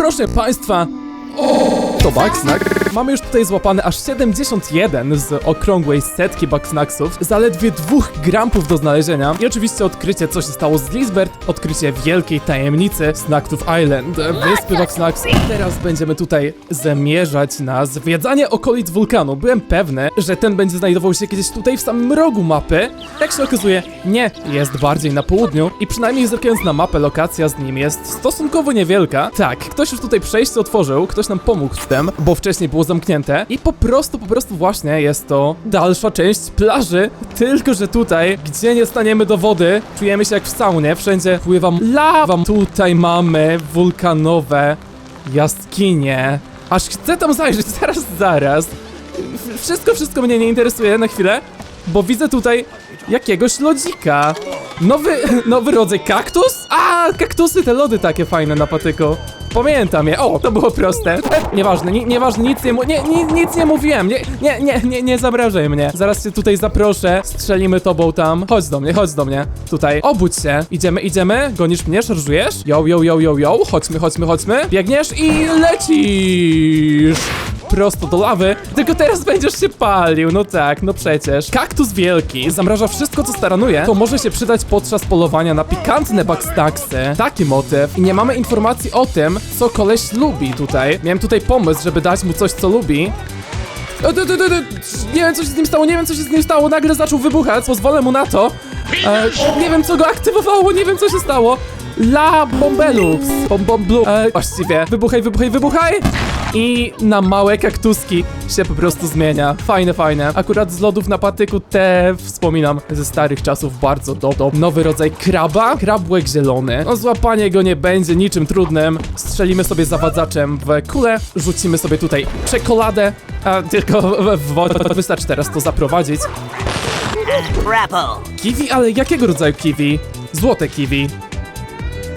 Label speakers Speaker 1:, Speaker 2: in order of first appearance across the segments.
Speaker 1: proszę państwa, to Bugsnack. Mamy już tutaj złapane aż 71 z okrągłej setki Bugsnacksów. Zaledwie dwóch grampów do znalezienia. I oczywiście odkrycie, co się stało z Lisbeth. Odkrycie wielkiej tajemnicy Snacktooth Island, wyspy Bugsnacks. Teraz będziemy tutaj zamierzać na zwiedzanie okolic wulkanu. Byłem pewny, że ten będzie znajdował się gdzieś tutaj w samym rogu mapy. Jak się okazuje, nie. Jest bardziej na południu. I przynajmniej zerkając na mapę, lokacja z nim jest stosunkowo niewielka. Tak, ktoś już tutaj przejście otworzył, ktoś nam pomógł bo wcześniej było zamknięte. I po prostu, po prostu właśnie jest to dalsza część plaży. Tylko, że tutaj, gdzie nie staniemy do wody, czujemy się jak w saunie. Wszędzie pływa lawa. Tutaj mamy wulkanowe jaskinie. Aż chcę tam zajrzeć, zaraz, zaraz. Wszystko, wszystko mnie nie interesuje na chwilę, bo widzę tutaj jakiegoś lodzika. Nowy, nowy rodzaj kaktus? A, kaktusy, te lody takie fajne na patyku. Pamiętam je. O, to było proste. Nieważne, nie, nieważne, nic nie, nie, nic nie mówiłem. Nie, nie, nie, nie, nie zabrażaj mnie. Zaraz cię tutaj zaproszę, strzelimy tobą tam. Chodź do mnie, chodź do mnie. Tutaj, obudź się. Idziemy, idziemy. Gonisz mnie, szarżujesz? Yo, yo, yo, yo, yo. Chodźmy, chodźmy, chodźmy. Biegniesz i lecisz prosto do lawy, tylko teraz będziesz się palił, no tak, no przecież. Kaktus wielki zamraża wszystko, co staranuje, to może się przydać podczas polowania na pikantne backstacksy. Taki motyw. I nie mamy informacji o tym, co koleś lubi tutaj. Miałem tutaj pomysł, żeby dać mu coś, co lubi. E, d- d- d- d- Nie wiem, co się z nim stało, nie wiem, co się z nim stało. Nagle zaczął wybuchać, pozwolę mu na to. E, nie wiem, co go aktywowało, nie wiem, co się stało. La Bombelux. Bom, bom, blu. E, właściwie. Wybuchaj, wybuchaj, wybuchaj. I na małe kaktuski się po prostu zmienia. Fajne, fajne. Akurat z lodów na patyku te wspominam ze starych czasów bardzo do, do. Nowy rodzaj kraba. Krabłek zielony. No złapanie go nie będzie niczym trudnym. Strzelimy sobie zawadzaczem w kulę. Rzucimy sobie tutaj czekoladę. A tylko w wodę. Wystarczy teraz to zaprowadzić. Kiwi, ale jakiego rodzaju kiwi? Złote kiwi.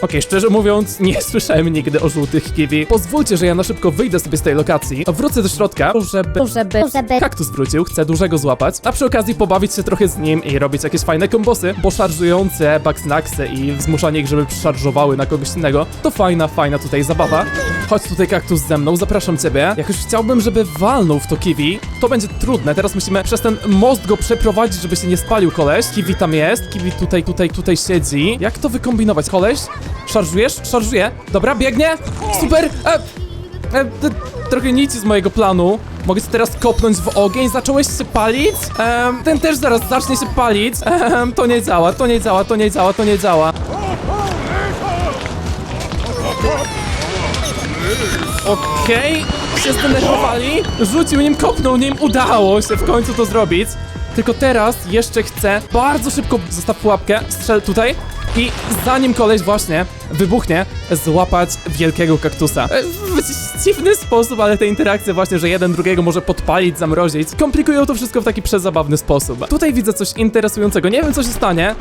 Speaker 1: Okej, szczerze mówiąc, nie słyszałem nigdy o żółtych kiwi. Pozwólcie, że ja na szybko wyjdę sobie z tej lokacji, wrócę do środka, żeby
Speaker 2: żeby, żeby
Speaker 1: kaktus wrócił, chcę dużego złapać, a przy okazji pobawić się trochę z nim i robić jakieś fajne kombosy, bo szarżujące backsnacksy i zmuszanie ich, żeby szarżowały na kogoś innego, to fajna, fajna tutaj zabawa. Chodź tutaj kaktus ze mną, zapraszam ciebie. Jak już chciałbym, żeby walnął w to kiwi, to będzie trudne, teraz musimy przez ten most go przeprowadzić, żeby się nie spalił koleś. Kiwi tam jest, kiwi tutaj, tutaj, tutaj siedzi. Jak to wykombinować? Koleś? Szarżujesz? Szarżuje. Dobra, biegnie. Super. E, E, trochę nic z mojego planu. Mogę cię teraz kopnąć w ogień, zacząłeś się palić? Em, ten też zaraz zacznie się palić. Em, to nie działa, to nie działa, to nie działa, to nie działa. Okej, się zdenerwowali. Rzucił nim, kopnął nim, udało się w końcu to zrobić. Tylko teraz jeszcze chcę bardzo szybko zostaw pułapkę, strzel tutaj i zanim koleś właśnie wybuchnie, złapać wielkiego kaktusa. E, W dziwny sposób, ale te interakcje właśnie, że jeden drugiego może podpalić, zamrozić, komplikują to wszystko w taki przezabawny sposób. Tutaj widzę coś interesującego, nie wiem co się stanie.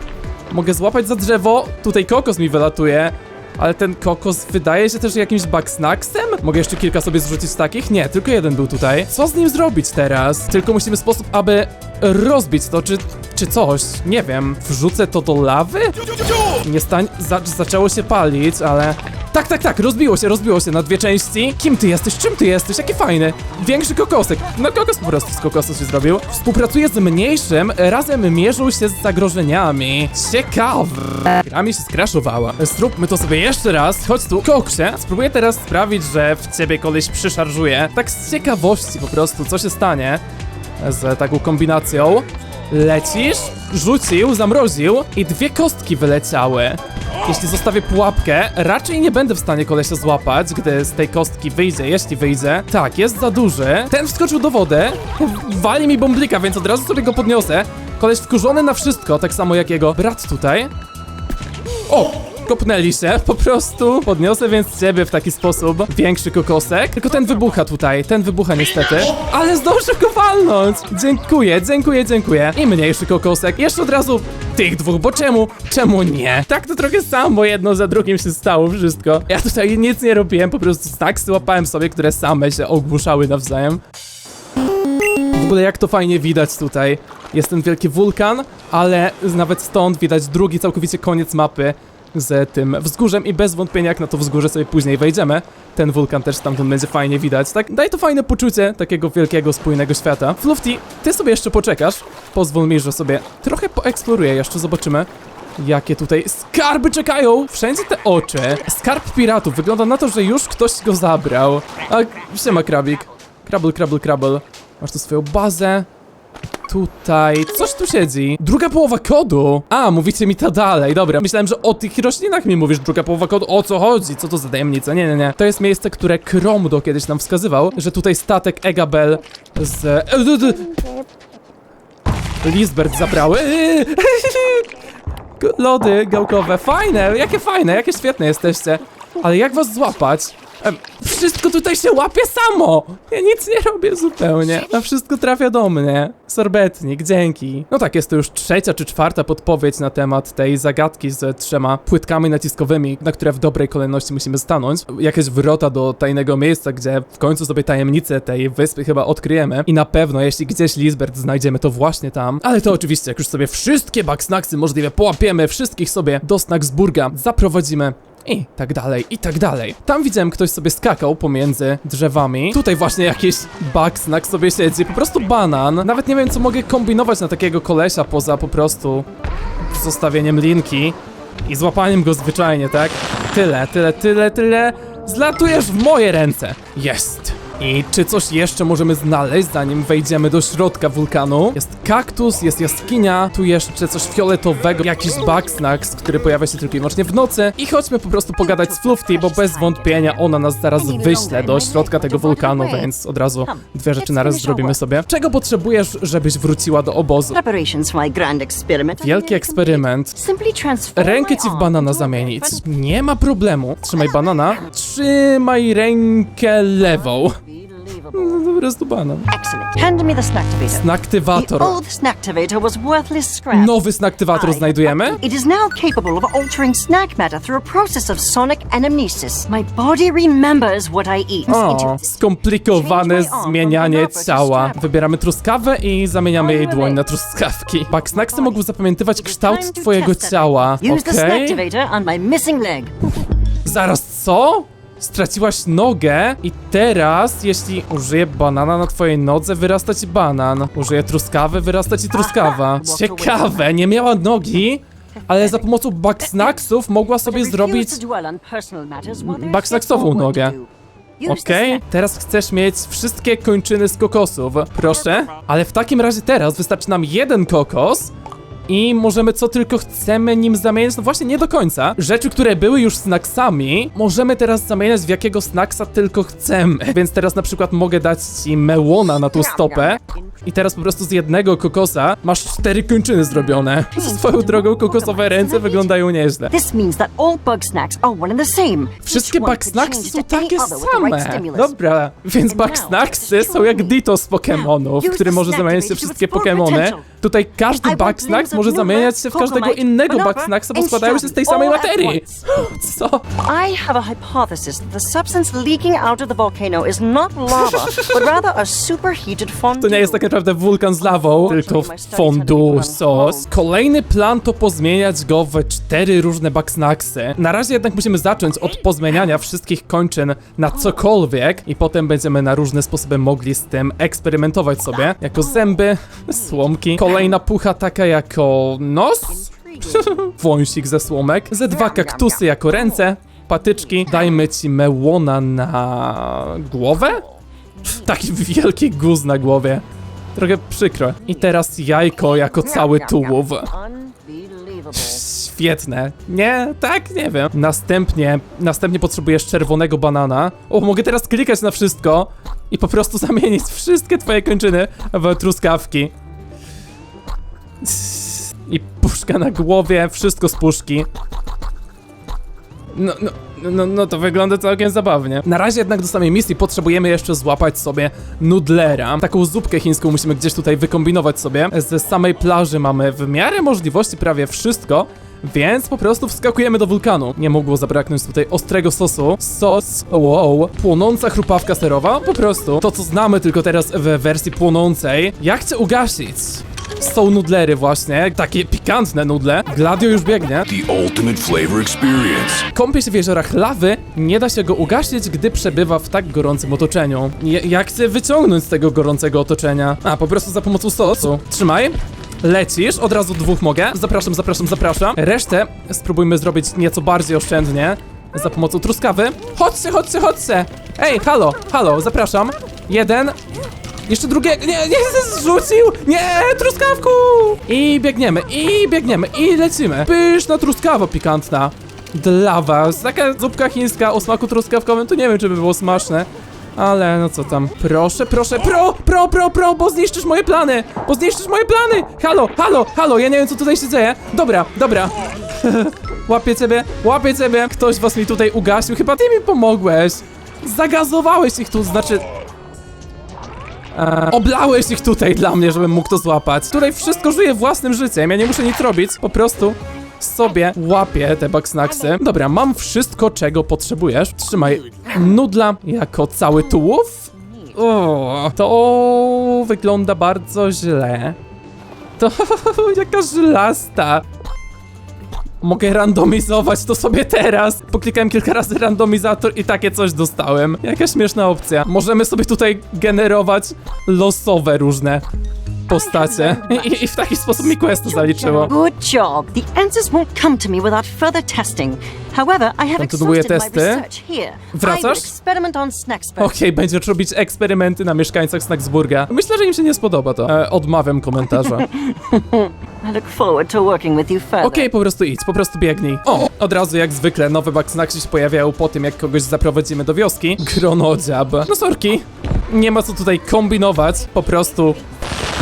Speaker 1: Mogę złapać za drzewo, tutaj kokos mi wylatuje. Ale ten kokos wydaje się też jakimś bugsnacksem? Mogę jeszcze kilka sobie zrzucić takich? Nie, tylko jeden był tutaj. Co z nim zrobić teraz? Tylko musimy sposób, aby rozbić to, czy, czy coś. Nie wiem. Wrzucę to do lawy? Nie stań... Za, zaczęło się palić, ale... Tak, tak, tak, rozbiło się, rozbiło się na dwie części. Kim ty jesteś? Czym ty jesteś? Jaki fajny. Większy kokosek. No kokos po prostu z kokosu się zrobił. Współpracuje z mniejszym, razem mierzą się z zagrożeniami. Ciekawe. Gra mi się skraszowała. Zróbmy to sobie jeszcze raz. Chodź tu, koksie. Spróbuję teraz sprawić, że w ciebie koleś przyszarżuje. Tak z ciekawości po prostu, co się stanie z taką kombinacją. Lecisz, rzucił, zamroził i dwie kostki wyleciały. Jeśli zostawię pułapkę, raczej nie będę w stanie kolesia złapać, gdy z tej kostki wyjdzie, jeśli wyjdzie. Tak, jest za duży. Ten wskoczył do wody, wali mi bąblika, więc od razu sobie go podniosę. Koleś wkurzony na wszystko, tak samo jak jego brat tutaj. O! Kopnęli się, po prostu podniosę więc ciebie w taki sposób. Większy kokosek. Tylko ten wybucha tutaj, ten wybucha niestety. Ale zdążył go walnąć! Dziękuję, dziękuję, dziękuję. I mniejszy kokosek. Jeszcze od razu tych dwóch, bo czemu? Czemu nie? Tak to trochę samo jedno za drugim się stało wszystko. Ja tutaj nic nie robiłem, po prostu tak złapałem sobie, które same się ogłuszały nawzajem. W ogóle jak to fajnie widać tutaj. Jest ten wielki wulkan, ale nawet stąd widać drugi całkowicie koniec mapy. Z tym wzgórzem i bez wątpienia jak na to wzgórze sobie później wejdziemy, ten wulkan też stamtąd będzie fajnie widać, tak? Daje to fajne poczucie takiego wielkiego, spójnego świata. Flufty, ty sobie jeszcze poczekasz, pozwól mi, że sobie trochę poeksploruję, jeszcze zobaczymy. Jakie tutaj skarby czekają! Wszędzie te oczy. Skarb piratów. Wygląda na to, że już ktoś go zabrał. A, siema krabik. Krabel, krabel, krabel. Masz tu swoją bazę. Tutaj. Coś tu siedzi. Druga połowa kodu. A, mówicie mi to dalej. Dobra, myślałem, że o tych roślinach mi mówisz. Druga połowa kodu. O co chodzi? Co to za tajemnica? Nie, nie, nie. To jest miejsce, które Kromdo kiedyś nam wskazywał, że tutaj statek Egabel z... Lisbert zabrały. Lody gałkowe. Fajne, jakie fajne, jakie świetne jesteście. Ale jak was złapać? Wszystko tutaj się łapie samo! Ja nic nie robię zupełnie. A wszystko trafia do mnie. Sorbetnik, dzięki. No tak, jest to już trzecia czy czwarta podpowiedź na temat tej zagadki z trzema płytkami naciskowymi, na które w dobrej kolejności musimy stanąć. Jakieś wrota do tajnego miejsca, gdzie w końcu sobie tajemnicę tej wyspy chyba odkryjemy. I na pewno, jeśli gdzieś Lisbert znajdziemy, to właśnie tam. Ale to oczywiście, jak już sobie wszystkie backsnacksy możliwe połapiemy, wszystkich sobie do Snacksburga zaprowadzimy i tak dalej, i tak dalej. Tam widziałem, ktoś sobie skakał pomiędzy drzewami. Tutaj właśnie jakiś bugsnack sobie siedzi, po prostu banan. Nawet nie wiem, co mogę kombinować na takiego kolesia, poza po prostu zostawieniem linki i złapaniem go zwyczajnie, tak? Tyle, tyle, tyle, tyle. Zlatujesz w moje ręce. Jest. I czy coś jeszcze możemy znaleźć, zanim wejdziemy do środka wulkanu? Jest kaktus, jest jaskinia, tu jeszcze coś fioletowego, jakiś bugsnax, który pojawia się tylko i wyłącznie w nocy. I chodźmy po prostu pogadać z Flufty, bo bez wątpienia ona nas zaraz wyśle do środka tego wulkanu, więc od razu dwie rzeczy naraz zrobimy sobie. Czego potrzebujesz, żebyś wróciła do obozu? Wielki eksperyment. Rękę ci w banana zamienić. Nie ma problemu. Trzymaj banana. Trzymaj rękę lewą. Po prostu banan.
Speaker 3: Excellent. Hand me the snacktivator. The
Speaker 1: Snaktywator.
Speaker 3: old snacktivator was worthless scrap.
Speaker 1: Nowy snaktywator znajdujemy.
Speaker 3: It is now capable of altering snack matter through a process of sonic anamnesis. My body remembers what I eat.
Speaker 1: O, skomplikowane zmienianie ciała. Wybieramy truskawę i zamieniamy jej dłoń na truskawki. Bugsnacksy mogą zapamiętywać kształt twojego ciała.
Speaker 3: Use the
Speaker 1: Okej?
Speaker 3: snacktivator on my missing leg.
Speaker 1: Zaraz co? Straciłaś nogę i teraz, jeśli użyję banana na twojej nodze, wyrasta ci banan. Użyję truskawy, wyrasta ci truskawa. Ciekawe, nie miała nogi, ale za pomocą bugsnacksów mogła sobie zrobić...
Speaker 3: to
Speaker 1: nogę. Okej,
Speaker 3: snack-
Speaker 1: teraz chcesz mieć wszystkie kończyny z kokosów. Proszę, ale w takim razie teraz wystarczy nam jeden kokos i możemy co tylko chcemy nim zamieniać, no właśnie nie do końca. Rzeczy, które były już snacksami, możemy teraz zamieniać w jakiego snacksa tylko chcemy. Więc teraz na przykład mogę dać ci mełona na tą stopę i teraz po prostu z jednego kokosa masz cztery kończyny zrobione. Swoją drogą kokosowe ręce wyglądają nieźle.
Speaker 3: This means that all bug snacks are one and the same.
Speaker 1: Wszystkie bugsnacksy
Speaker 3: change
Speaker 1: są takie same. Dobra, więc
Speaker 3: And now,
Speaker 1: bugsnacksy są jak Ditto z Pokemonów,
Speaker 3: Use
Speaker 1: który może
Speaker 3: snack
Speaker 1: zamieniać się wszystkie
Speaker 3: potential.
Speaker 1: Tutaj każdy
Speaker 3: I want
Speaker 1: może zamieniać się w każdego innego bugsnacksa, bo składają się z tej samej materii. Co?
Speaker 3: I have a hypothesis that the substance leaking out of the volcano is not lava, but rather a superheated fondue.
Speaker 1: To nie jest tak naprawdę wulkan z lawą, tylko fondue sos. Kolejny plan to pozmieniać go w cztery różne bugsnacksy. Na razie jednak musimy zacząć od pozmieniania wszystkich kończyn na cokolwiek i potem będziemy na różne sposoby mogli z tym eksperymentować sobie. Jako zęby, słomki, kolejna pucha taka jako nos, wąsik ze słomek, ze dwa kaktusy jako ręce, patyczki, dajmy ci mełona na głowę? Taki wielki guz na głowie. Trochę przykro. I teraz jajko jako cały tułów. Świetne. Nie? Tak? Nie wiem. Następnie, następnie potrzebujesz czerwonego banana. O, mogę teraz klikać na wszystko i po prostu zamienić wszystkie twoje kończyny w truskawki. I puszka na głowie, wszystko z puszki. No, no, no, no to wygląda całkiem zabawnie. Na razie jednak do samej misji potrzebujemy jeszcze złapać sobie nudlera. Taką zupkę chińską musimy gdzieś tutaj wykombinować sobie. Ze samej plaży mamy w miarę możliwości prawie wszystko. Więc po prostu wskakujemy do wulkanu. Nie mogło zabraknąć tutaj ostrego sosu. Sos, wow, płonąca chrupawka serowa, po prostu. To, co znamy tylko teraz w wersji płonącej. Jak chcę ugasić? Są nudlery właśnie, takie pikantne nudle. Gladio już biegnie.
Speaker 2: The ultimate flavor experience.
Speaker 1: Kąpie się w jeziorach lawy, nie da się go ugasić, gdy przebywa w tak gorącym otoczeniu. Jak chcę wyciągnąć z tego gorącego otoczenia? A, po prostu za pomocą sosu. Trzymaj. Lecisz, od razu dwóch mogę. Zapraszam, zapraszam, zapraszam. Resztę spróbujmy zrobić nieco bardziej oszczędnie. Za pomocą truskawy. Chodźcie, chodźcie, chodźcie! Ej, halo, halo, zapraszam. Jeden. Jeszcze drugiego. Nie, nie, zrzucił! Nie, truskawku! I biegniemy, i biegniemy, i lecimy. Pyszna truskawa pikantna. Dla was. Taka zupka chińska o smaku truskawkowym, to nie wiem, czy by było smaczne. Ale no co tam. Proszę, proszę, pro, pro, pro, pro, bo zniszczysz moje plany! Bo zniszczysz moje plany! Halo, halo, halo, ja nie wiem, co tutaj się dzieje. Dobra, dobra. łapię ciebie, łapię ciebie. Ktoś was mi tutaj ugasił, chyba ty mi pomogłeś. Zagazowałeś ich tu, znaczy... Eee, oblałeś ich tutaj dla mnie, żebym mógł to złapać. Tutaj wszystko żyje własnym życiem, ja nie muszę nic robić, po prostu sobie łapię te bugsnacksy. Dobra, mam wszystko, czego potrzebujesz. Trzymaj nudla jako cały tułów. O, to wygląda bardzo źle. To jaka żylasta. Mogę randomizować to sobie teraz. Poklikałem kilka razy randomizator i takie coś dostałem. Jaka śmieszna opcja. Możemy sobie tutaj generować losowe różne postacie. I, i, w taki sposób mi quest zaliczyło.
Speaker 3: Good job. The answers won't come to me without further testing. However, I have
Speaker 1: Kontynuuję testy. Wracasz? Okej, będziesz robić eksperymenty na mieszkańcach Snacksburga. Myślę, że im się nie spodoba to. E, odmawiam komentarza. Okej, po prostu idź, po prostu biegnij. O, od razu jak zwykle nowe bugsnacksy się pojawiają po tym, jak kogoś zaprowadzimy do wioski. Gronodziab. No sorki, nie ma co tutaj kombinować, po prostu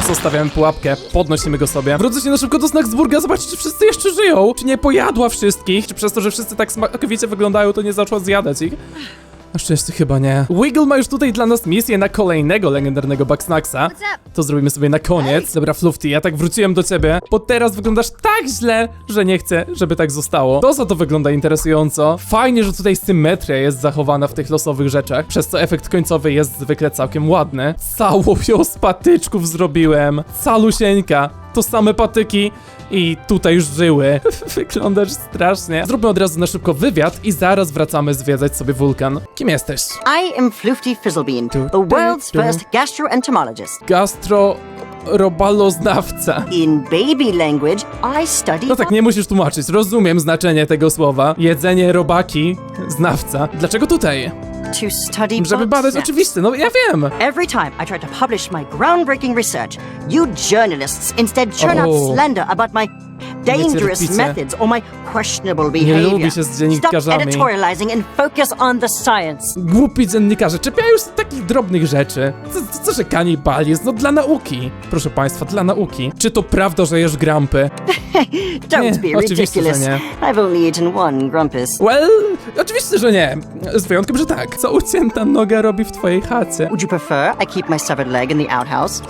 Speaker 1: zostawiamy pułapkę, podnosimy go sobie. Wrócę się na szybko do Snacksburga, zobaczcie, czy wszyscy jeszcze żyją. Czy nie pojadła wszystkich, czy przez to, że wszyscy tak smakowicie wyglądają, to nie zaczęła zjadać ich. Na szczęście chyba nie. Wiggle ma już tutaj dla nas misję na kolejnego legendarnego Bugsnacksa. To zrobimy sobie na koniec. Dobra, Flufty, ja tak wróciłem do ciebie, bo teraz wyglądasz tak źle, że nie chcę, żeby tak zostało. To za to wygląda interesująco. Fajnie, że tutaj symetria jest zachowana w tych losowych rzeczach, przez co efekt końcowy jest zwykle całkiem ładny. Całą ją z patyczków zrobiłem. Calusieńka. To same patyki i tutaj żyły. Wyglądasz strasznie. Zróbmy od razu na szybko wywiad i zaraz wracamy zwiedzać sobie wulkan. Kim jesteś?
Speaker 3: I am Floofty Fizzlebean, the world's first gastroentomologist.
Speaker 1: Gastro... robaloznawca.
Speaker 3: In baby language, I study
Speaker 1: No tak, nie musisz tłumaczyć, rozumiem znaczenie tego słowa. Jedzenie robaki, znawca. Dlaczego tutaj?
Speaker 3: To study
Speaker 1: Żeby
Speaker 3: bug
Speaker 1: badać, oczywiście, no ja wiem.
Speaker 3: Every time I try to publish my groundbreaking research, you journalists instead churn
Speaker 1: Oh.
Speaker 3: out slander about my dangerous
Speaker 1: cierpicie.
Speaker 3: methods or my questionable
Speaker 1: lubi
Speaker 3: behavior.
Speaker 1: się z
Speaker 3: Stop
Speaker 1: dziennikarzami.
Speaker 3: editorializing and focus on the science.
Speaker 1: Głupi dziennikarze czepiają się takich drobnych rzeczy. Co, co, co że kanibalizm? No dla nauki. Proszę państwa, dla nauki. Czy to prawda, że jesz grampy?
Speaker 3: Don't
Speaker 1: Nie,
Speaker 3: be
Speaker 1: oczywiście, że
Speaker 3: ridiculous.
Speaker 1: nie.
Speaker 3: I've only eaten one grumpus.
Speaker 1: Well, oczywiście, że nie. Z wyjątkiem, że tak. Co ucięta noga robi w twojej chacie?
Speaker 3: Would you prefer I keep my severed leg in the outhouse?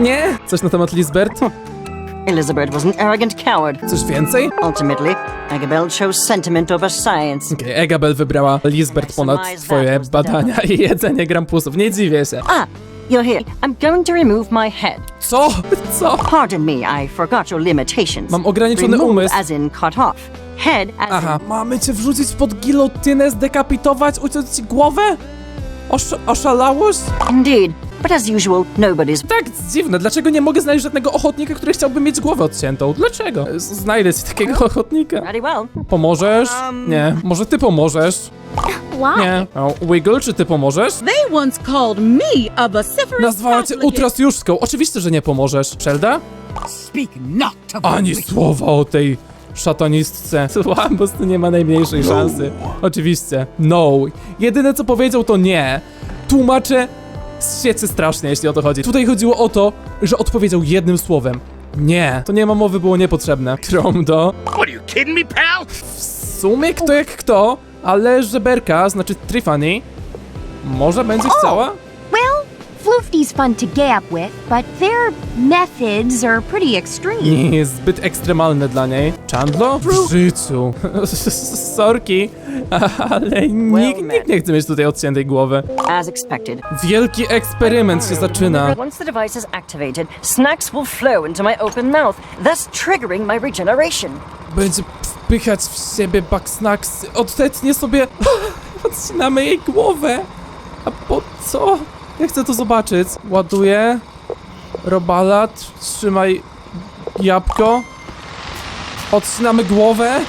Speaker 1: Nie? Coś na temat Lisbert?
Speaker 3: Elizabeth was an arrogant coward.
Speaker 1: Coś więcej?
Speaker 3: Ultimately, Agabel chose sentiment over science.
Speaker 1: Okej, Egabel wybrała Lisbert ponad twoje badania i jedzenie grampusów. Nie dziwię się.
Speaker 3: Ah, you're here. I'm going to remove my head.
Speaker 1: Co? Co?
Speaker 3: Pardon me, I forgot your limitations.
Speaker 1: Mam ograniczony
Speaker 3: Remove
Speaker 1: umysł.
Speaker 3: as in cut off. Head as
Speaker 1: Aha,
Speaker 3: in...
Speaker 1: mamy cię wrzucić pod gilotynę, zdekapitować, uciąć ci głowę? Osz oszalałość?
Speaker 3: Indeed. But as usual, nobody's...
Speaker 1: Tak, dziwne. Dlaczego nie mogę znaleźć żadnego ochotnika, który chciałby mieć głowę odciętą? Dlaczego? Z- Znajdę ci takiego ochotnika.
Speaker 3: Very well.
Speaker 1: Pomożesz?
Speaker 3: Um.
Speaker 1: Nie. Może ty pomożesz?
Speaker 4: Why?
Speaker 1: Nie. O, Wiggle, czy ty pomożesz?
Speaker 4: They once called me a vociferous
Speaker 1: Nazwała cię
Speaker 4: profligate.
Speaker 1: utrasjuszką. Oczywiście, że nie pomożesz. Szelda?
Speaker 4: Speak not of
Speaker 1: Ani słowa o tej szatanistce. Łambos tu nie ma najmniejszej szansy. Oczywiście. No. Jedyne co powiedział to nie. Tłumaczę świecie strasznie, jeśli o to chodzi. Tutaj chodziło o to, że odpowiedział jednym słowem. Nie. To nie ma mowy, było niepotrzebne. Kromdo.
Speaker 2: What are you kidding me, pal?
Speaker 1: W sumie kto jak kto, ale żeberka, znaczy Trifany, może będzie chciała?
Speaker 3: Well,
Speaker 5: Floofty's fun to gay up with, but their methods are pretty extreme.
Speaker 1: Nie jest zbyt ekstremalne dla niej. Chandlo? W życiu. Sorki, ale nikt, nikt nie chce mieć tutaj odciętej głowy.
Speaker 3: As expected.
Speaker 1: Wielki eksperyment się zaczyna.
Speaker 3: Once the device is activated, snacks will flow into my open mouth, thus triggering my regeneration.
Speaker 1: Będzie wpychać w siebie Bugsnax. Odetnie sobie... Odcinamy jej głowę. A po co? Ja chcę to zobaczyć. Ładuję. Robalat. Trzymaj jabłko. Odcinamy głowę.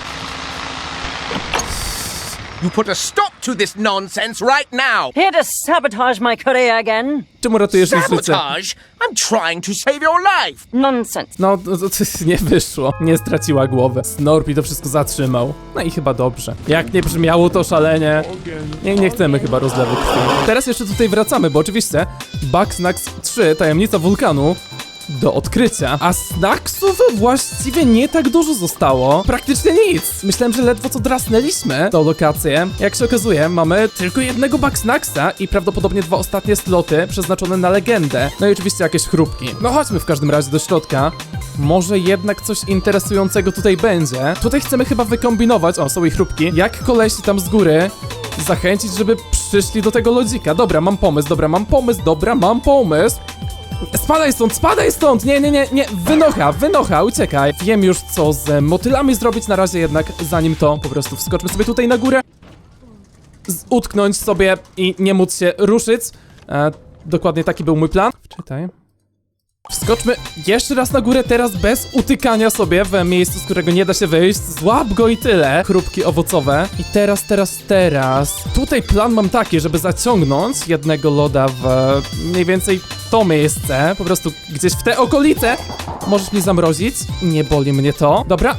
Speaker 6: You put a stop to this nonsense right now!
Speaker 3: Here to sabotage my career again?
Speaker 1: Czemu ratujesz?
Speaker 6: Sabotage? I'm trying to save your life!
Speaker 3: Nonsense.
Speaker 1: No, to, to nie wyszło. Nie straciła głowy. Snorpi to wszystko zatrzymał. No i chyba dobrze. Jak nie brzmiało to szalenie. Nie, nie chcemy chyba rozlewu krwi. Teraz jeszcze tutaj wracamy, bo oczywiście Bugsnax 3, tajemnica wulkanu, do odkrycia. A snacksów właściwie nie tak dużo zostało. Praktycznie nic. Myślałem, że ledwo co drasnęliśmy tą lokację. Jak się okazuje, mamy tylko jednego Bugsnaxa i prawdopodobnie dwa ostatnie sloty przeznaczone na legendę. No i oczywiście jakieś chrupki. No chodźmy w każdym razie do środka. Może jednak coś interesującego tutaj będzie. Tutaj chcemy chyba wykombinować, o są i chrupki, jak kolesi tam z góry zachęcić, żeby przyszli do tego lodzika. Dobra, mam pomysł, dobra, mam pomysł, dobra, mam pomysł. Spadaj stąd, spadaj stąd! Nie, nie, nie, nie, wynocha, wynocha, uciekaj. Wiem już co z motylami zrobić na razie jednak, zanim to po prostu wskoczmy sobie tutaj na górę. Z utknąć sobie i nie móc się ruszyć. E, dokładnie taki był mój plan. Wczytaj. Wskoczmy jeszcze raz na górę, teraz bez utykania sobie w miejscu, z którego nie da się wyjść. Złap go i tyle. Chrupki owocowe. I teraz, teraz, teraz. Tutaj plan mam taki, żeby zaciągnąć jednego loda w e, mniej więcej to miejsce. Po prostu gdzieś w te okolice. Możesz mnie zamrozić. Nie boli mnie to. Dobra.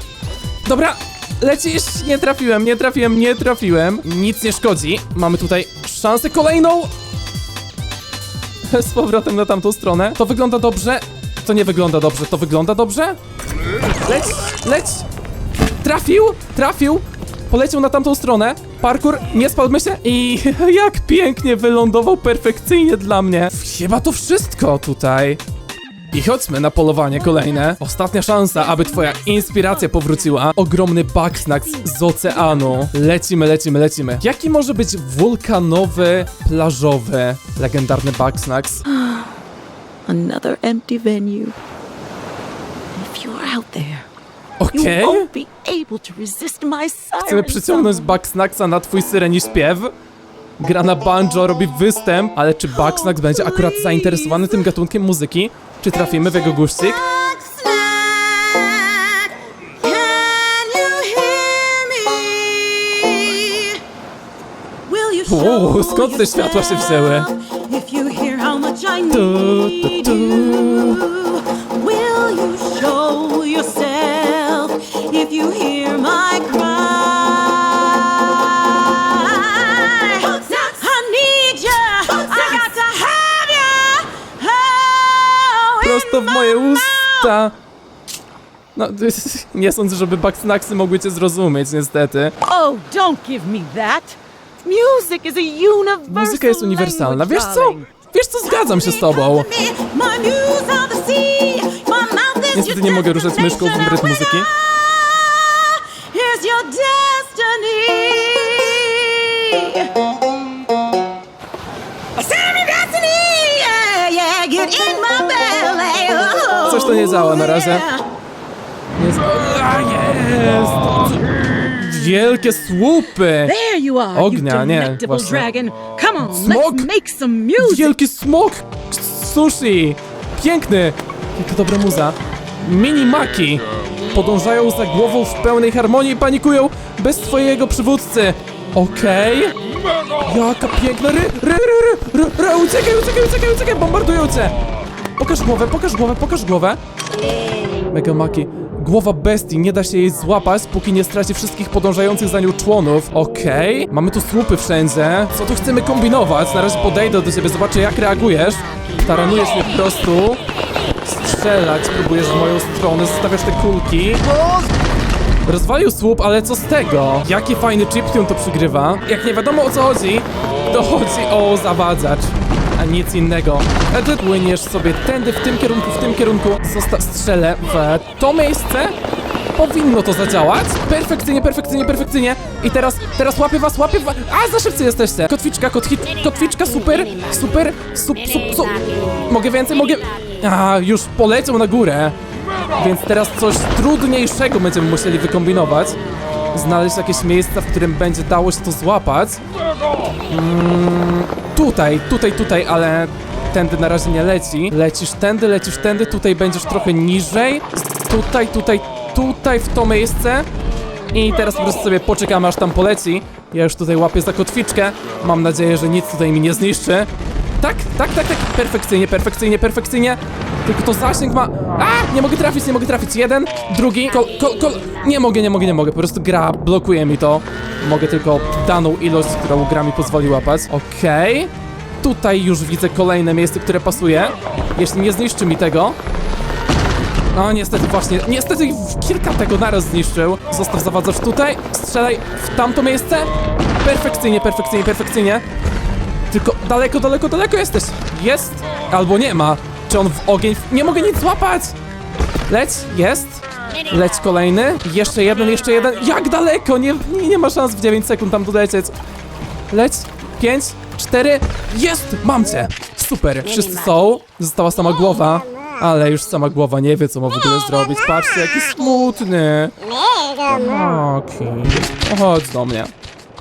Speaker 1: Dobra. Lecisz? Nie trafiłem, nie trafiłem, nie trafiłem. Nic nie szkodzi. Mamy tutaj szansę kolejną. z powrotem na tamtą stronę. To wygląda dobrze. To nie wygląda dobrze. To wygląda dobrze? Leć, leć. Trafił, trafił. Poleciał na tamtą stronę. Parkour, nie spadłmy się. I jak pięknie wylądował perfekcyjnie dla mnie. Chyba to wszystko tutaj. I chodźmy na polowanie kolejne. Ostatnia szansa, aby twoja inspiracja powróciła. Ogromny Bugsnax z oceanu. Lecimy, lecimy, lecimy. Jaki może być wulkanowy, plażowy, legendarny Bugsnax?
Speaker 7: Another empty venue. If you're out there, you won't be able to resist my siren
Speaker 1: Chcemy przyciągnąć
Speaker 7: song.
Speaker 1: Bugsnaxa na twój syreni śpiew. Gra na banjo, robi występ, ale czy Bugsnax będzie akurat zainteresowany tym gatunkiem muzyki? Czy trafimy w jego guścik?
Speaker 7: Show
Speaker 1: skąd te światła się wzięły? Tu, tu, tu. No, nie sądzę, żeby Bugsnaxy mogły cię zrozumieć, niestety.
Speaker 7: Oh, don't give me that. Music is a universal
Speaker 1: Muzyka jest uniwersalna. Wiesz co? Wiesz co, zgadzam się z tobą. Niestety nie mogę ruszać myszką w rytm muzyki.
Speaker 7: Get in my belly.
Speaker 1: Coś to nie działa na razie. Jest... A, jest! Wielkie słupy!
Speaker 7: There you are,
Speaker 1: Ognia, nie, właśnie.
Speaker 7: dragon. Come on,
Speaker 1: Smok.
Speaker 7: let's make some music.
Speaker 1: Wielki smok sushi! Piękny! Jaka dobra muza. Mini maki podążają za głową w pełnej harmonii i panikują bez twojego przywódcy. Okej? Jaka piękna ry, ry, ry, ry, ry, ry, uciekaj, uciekaj, uciekaj, uciekaj, bombardują cię! Pokaż głowę, pokaż głowę, pokaż głowę. Mega maki. Głowa bestii, nie da się jej złapać, póki nie straci wszystkich podążających za nią członów. Okej, mamy tu słupy wszędzie. Co tu chcemy kombinować? Na razie podejdę do ciebie, zobaczę jak reagujesz. Taranujesz mnie po prostu. Strzelać próbujesz w moją stronę, zostawiasz te kulki. Rozwalił słup, ale co z tego? Jaki fajny chiptune to przygrywa. Jak nie wiadomo o co chodzi, to chodzi o zawadzacz. Nic innego. Ty płyniesz sobie tędy, w tym kierunku, w tym kierunku. Zosta strzelę w to miejsce. Powinno to zadziałać. Perfekcyjnie, perfekcyjnie, perfekcyjnie. I teraz, teraz łapię was, łapię was. A, za szybcy jesteście. Kotwiczka, kotwi kotwiczka, super, super, sup, sup, sup. Mogę więcej, mogę... A, już poleciał na górę. Więc teraz coś trudniejszego będziemy musieli wykombinować. Znaleźć jakieś miejsca, w którym będzie dało się to złapać. Mm, tutaj, tutaj, tutaj, ale tędy na razie nie leci. Lecisz tędy, lecisz tędy, tutaj będziesz trochę niżej. Tutaj, tutaj, tutaj w to miejsce. I teraz po prostu sobie poczekamy aż tam poleci. Ja już tutaj łapię za kotwiczkę. Mam nadzieję, że nic tutaj mi nie zniszczy. Tak, tak, tak, tak. Perfekcyjnie, perfekcyjnie, perfekcyjnie. Tylko to zasięg ma... A! Nie mogę trafić, nie mogę trafić. Jeden, drugi, kol, kol, kol... Nie mogę, nie mogę, nie mogę. Po prostu gra blokuje mi to. Mogę tylko daną ilość, którą gra mi pozwoli łapać. Okej. Tutaj już widzę kolejne miejsce, które pasuje. Jeśli nie zniszczy mi tego, no niestety właśnie, niestety kilka tego naraz zniszczył. Zostaw zawadzacz tutaj, strzelaj w tamto miejsce. Perfekcyjnie, perfekcyjnie, perfekcyjnie. Tylko daleko, daleko, daleko jesteś. Jest albo nie ma. Czy on w ogień... Nie mogę nic złapać! Leć, jest. Leć kolejny. Jeszcze jeden, jeszcze jeden. Jak daleko? Nie, nie, nie ma szans w 9 sekund tam dolecieć. Leć. 5, 4. Jest! Mam cię! Super, wszyscy są. Została sama głowa. Ale już sama głowa nie wie, co ma w ogóle zrobić. Patrzcie, jaki smutny. Okej. Chodź do mnie.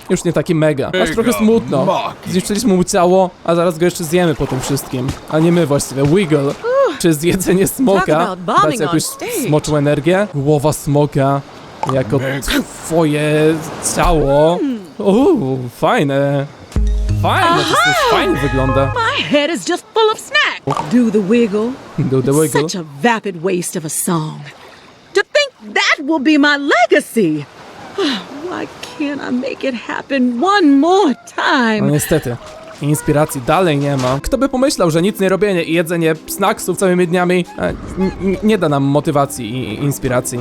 Speaker 1: Już nie taki mega. Aż trochę smutno. Zniszczyliśmy mu ciało, a zaraz go jeszcze zjemy po tym wszystkim. A nie my właściwie. Wiggle. Czy zjedzenie smoka
Speaker 7: about bombing
Speaker 1: da ci jakąś smoczą energię? Głowa smoka jako twoje ciało. Uuu, fajne. Fajne, to jest fajnie wygląda.
Speaker 4: My head is just full of snack. Do the wiggle.
Speaker 1: Do the wiggle.
Speaker 4: Such a vapid waste of a song. To think that will be my legacy. Why can't I make it happen one more
Speaker 1: No niestety. Inspiracji dalej nie ma. Kto by pomyślał, że nic nie robienie i jedzenie snacksów całymi dniami e, nie da nam motywacji i inspiracji.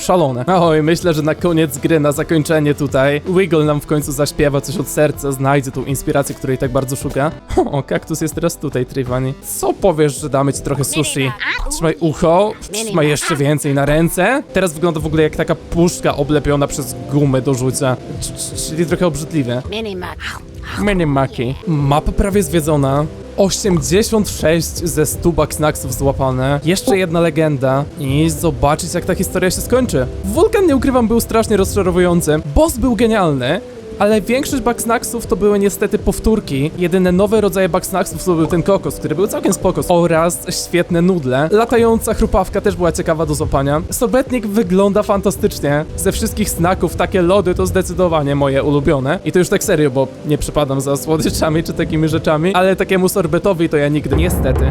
Speaker 1: Sz- Szalone. Oj, myślę, że na koniec gry, na zakończenie tutaj, Wiggle nam w końcu zaśpiewa coś od serca, znajdzie tą inspirację, której tak bardzo szuka. O, kaktus jest teraz tutaj, Trivani. Co powiesz, że damy ci trochę sushi? Trzymaj ucho, trzymaj jeszcze więcej na ręce. Teraz wygląda w ogóle jak taka puszka oblepiona przez gumę do rzucia. Czyli trochę obrzydliwe. Minimaki. Mapa prawie zwiedzona. 86 ze 100 Bugsnacksów złapane. Jeszcze jedna legenda. I zobaczyć jak ta historia się skończy. Wulkan, nie ukrywam, był strasznie rozczarowujący. Boss był genialny. Ale większość Bugsnacksów to były niestety powtórki. Jedyne nowe rodzaje Bugsnacksów to był ten kokos, który był całkiem spoko. Oraz świetne nudle. Latająca chrupawka też była ciekawa do złapania. Sorbetnik wygląda fantastycznie. Ze wszystkich snaków takie lody to zdecydowanie moje ulubione. I to już tak serio, bo nie przypadam za słodyczami czy takimi rzeczami. Ale takiemu sorbetowi to ja nigdy niestety